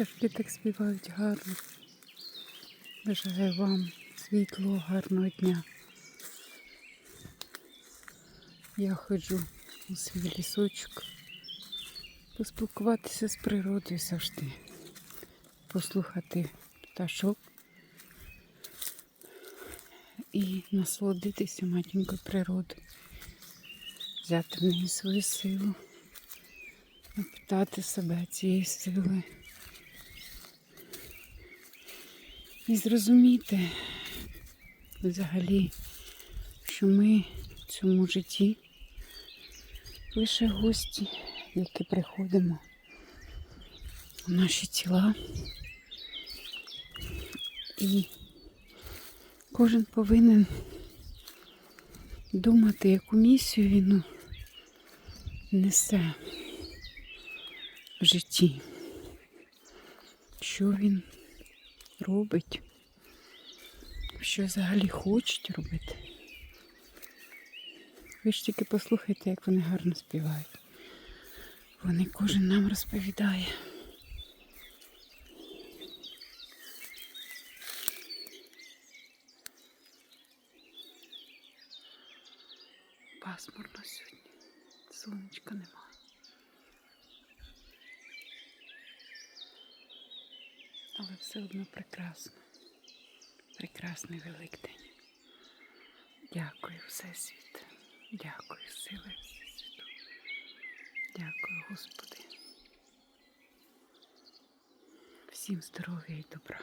пташки так співають гарно. Бажаю вам світлого, гарного дня. Я ходжу у свій лісочок, поспілкуватися з природою завжди, послухати пташок. І насолодитися матінкою природою, взяти в неї свою силу, напитати себе цієї сили і зрозуміти взагалі, що ми в цьому житті лише гості, які приходимо в наші тіла. І кожен повинен думати, яку місію він несе в житті, що він робить, що взагалі хочуть робити. Ви ж тільки послухайте, як вони гарно співають. Вони кожен нам розповідає. Пасмурно сьогодні. Сонечка немає. Але все одно прекрасно. Прекрасний Великдень. Дякую, Всесвіт. Дякую, сили Всесвіту. Дякую, Господи. Всім здоров'я і добра.